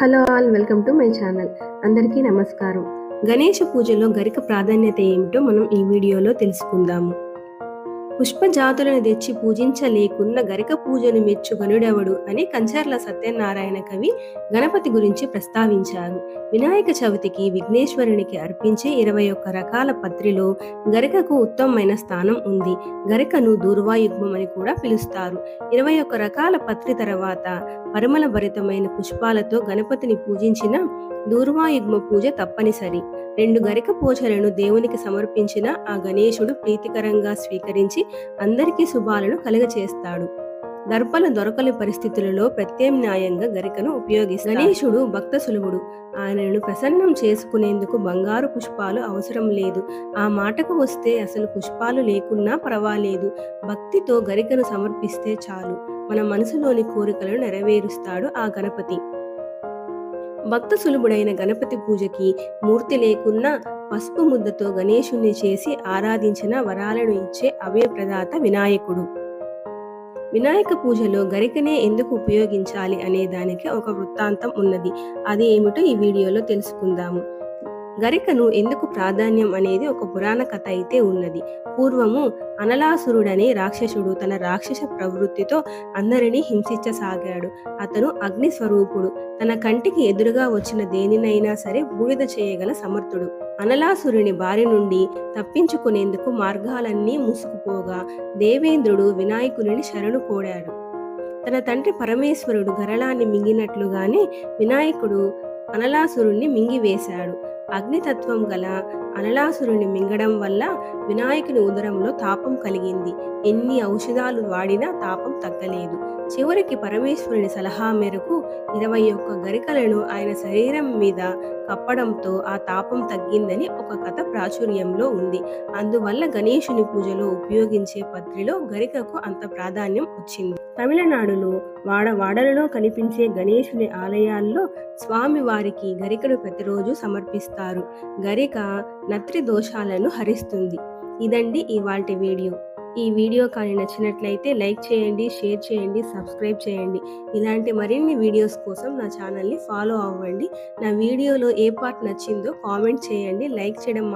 Hello all welcome to my channel. అందరికీ నమస్కారం. గణేష పూజలో గరిక ప్రాధాన్యత ఏమిటో మనం ఈ వీడియోలో తెలుసుకుందాము. పుష్ప జాతులను తెచ్చి పూజించలేకున్న గరిక పూజను మెచ్చు గనుడెవడు అని కంచర్ల సత్యనారాయణ కవి గణపతి గురించి ప్రస్తావించారు. వినాయక చవితికి విఘ్నేశ్వరునికి అర్పించే ఇరవై ఒక్క రకాల పత్రిలో గరికకు ఉత్తమమైన స్థానం ఉంది. గరికను దూర్వాయుగ్మం అని కూడా పిలుస్తారు. ఇరవై ఒక్క రకాల పత్రి తర్వాత పరిమళ భరితమైన పుష్పాలతో గణపతిని పూజించిన దూర్వాయుగ్మ పూజ తప్పనిసరి. రెండు గరిక పూజలను దేవునికి సమర్పించిన ఆ గణేశుడు ప్రీతికరంగా స్వీకరించి అందరికీ శుభాలను కలుగచేస్తాడు. దర్పల దొరకని పరిస్థితులలో ప్రత్యామ్నాయంగా గరికను ఉపయోగిస్తారు. గణేశుడు భక్త సులభుడు ఆయనను ప్రసన్నం చేసుకునేందుకు బంగారు పుష్పాలు అవసరం లేదు. ఆ మాటకు వస్తే అసలు పుష్పాలు లేకున్నా పర్వాలేదు. భక్తితో గరికను సమర్పిస్తే చాలు. మన మనసులోని కోరికలను నెరవేరుస్తాడు ఆ గణపతి. భక్త సులభుడైన గణపతి పూజకి మూర్తి లేకున్నా పసుపు ముద్దతో గణేశుణ్ణి చేసి ఆరాధించిన వరాలను ఇచ్చే అవయ ప్రదాత వినాయకుడు. వినాయక పూజలో గరికనే ఎందుకు ఉపయోగించాలి అనే దానికి ఒక వృత్తాంతం ఉన్నది. అది ఏమిటో ఈ వీడియోలో తెలుసుకుందాము. గరికను ఎందుకు ప్రాధాన్యం అనేది ఒక పురాణ కథ అయితే ఉన్నది. పూర్వము అనలాసురుడనే రాక్షసుడు తన రాక్షస ప్రవృత్తితో అందరినీ హింసించసాగాడు. అతను అగ్ని స్వరూపుడు తన కంటికి ఎదురుగా వచ్చిన దేనినైనా సరే బూడిద చేయగల సమర్థుడు. అనలాసురుని బారి నుండి తప్పించుకునేందుకు మార్గాలన్నీ మూసుకుపోగా దేవేంద్రుడు వినాయకుని శరణు కోడాడు. తన తండ్రి పరమేశ్వరుడు గరళాన్ని మింగినట్లుగానే వినాయకుడు అనలాసురుణ్ణి మింగివేశాడు. అగ్నితత్వం గల అనలాసురుని మింగడం వల్ల వినాయకుని ఉదరంలో తాపం కలిగింది. ఎన్ని ఔషధాలు వాడినా తాపం తగ్గలేదు. చివరికి పరమేశ్వరుని సలహా మేరకు ఇరవై ఒక్క గరికలను ఆయన శరీరం మీద కప్పడంతో ఆ తాపం తగ్గిందని ఒక కథ ప్రాచుర్యంలో ఉంది. అందువల్ల గణేశుని పూజలో ఉపయోగించే పత్రిలో గరికకు అంత ప్రాధాన్యం వచ్చింది. తమిళనాడులో వాడ వాడలలో కనిపించే గణేశుని ఆలయాల్లో స్వామి వారికి గరికను ప్రతిరోజు సమర్పిస్తారు. గరిక నత్రి దోషాలను హరిస్తుంది. ఇదండి ఇవాల్టి వీడియో. ఈ వీడియో కానీ నచ్చినట్లయితే లైక్ చేయండి షేర్ చేయండి సబ్స్క్రైబ్ చేయండి. ఇలాంటి మరిన్ని వీడియోస్ కోసం నా ఛానల్ని ఫాలో అవ్వండి. నా వీడియోలో ఏ పార్ట్ నచ్చిందో కామెంట్ చేయండి. లైక్ చేయడం